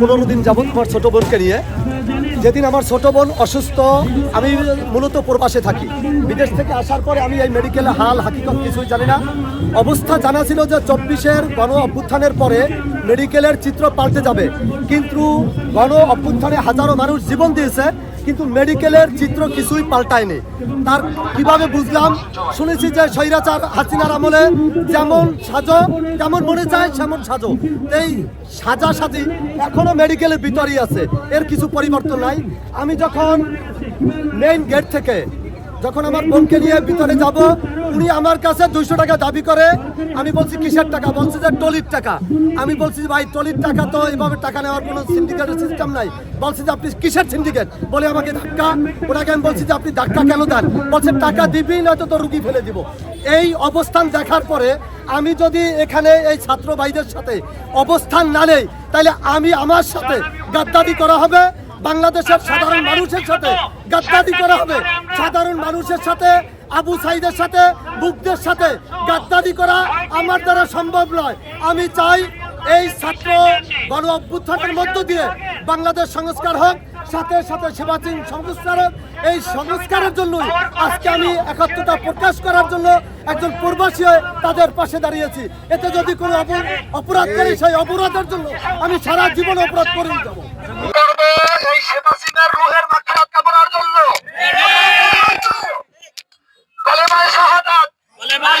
পনেরো দিন যাবত আমার ছোট বোনকে নিয়ে। যেদিন আমার ছোট বোন অসুস্থ, আমি মূলত প্রবাসে থাকি। বিদেশ থেকে আসার পরে আমি এই মেডিকেলে হাল, হাকিকত কিছুই জানি না। অবস্থা জানা ছিল যে চব্বিশের গণ অভ্যুত্থানের পরে মেডিকেলের চিত্র পাল্টে যাবে। কিন্তু গণ অভ্যুত্থানে হাজারো মানুষ জীবন দিয়েছে। কিন্তু মেডিকেলের চিত্র কিছুই পাল্টায়নি। তার কীভাবে বুঝলাম? শুনেছি যে স্বৈরাচার হাসিনার আমলে যেমন সাজো, যেমন মনে চায়, সেমন সাজো। এই সাজা সাজি এখনও মেডিকেলের ভিতরেই আছে। এর কিছু পরিবর্তন নাই। আমি যখন মেইন গেট থেকে যখন আমার বোনকে নিয়ে ভিতরে যাব, উনি আমার কাছে দুইশো টাকা দাবি করে, আমি বলছি, কিসের টাকা? বলছে যে টলির টাকা। আমি বলছি ভাই, টলির টাকা তো এভাবে টাকা নেওয়ার কোনো সিন্ডিকেটের সিস্টেম নাই। বলছে যে, আপনি কিসের সিন্ডিকেট বলে আমাকে ধাক্কা। ওনাকে আমি বলছি যে, আপনি ধাক্কা কেন দেন? বলছে, টাকা দিবি, নয়তো তো রুগী ফেলে দিব। এই অবস্থান দেখার পরে আমি যদি এখানে এই ছাত্র ভাইদের সাথে অবস্থান না নেই, তাহলে আমি আমার সাথে গাদ্দারি করা হবে। বাংলাদেশের সাধারণ মানুষের সাথে গাদ্দারি করা হবে। সাধারণ মানুষের সাথে আবু সাইদের সাথে বুকদের সাথে গাদ্দারি করা আমার দ্বারা সম্ভব নয়। আমি চাই এই ছাত্র গণ অভ্যুত্থানের মধ্য দিয়ে বাংলাদেশ সংস্কার হোক সাথে সাথে সেবাচীন সংস্কার হোক। এই সংস্কারের জন্যই আজকে আমি একাত্মতা প্রকাশ করার জন্য একজন প্রবাসী হয়ে তাদের পাশে দাঁড়িয়েছি। এতে যদি কোনো অপর- অপরাধ করি সেই অপরাধের জন্য আমি সারা জীবন অপরাধ করে যাব। করবে এই শেখ হাসিনার রক্ষা করার জন্য। কলেমায় শাহাদাত। কলেমায়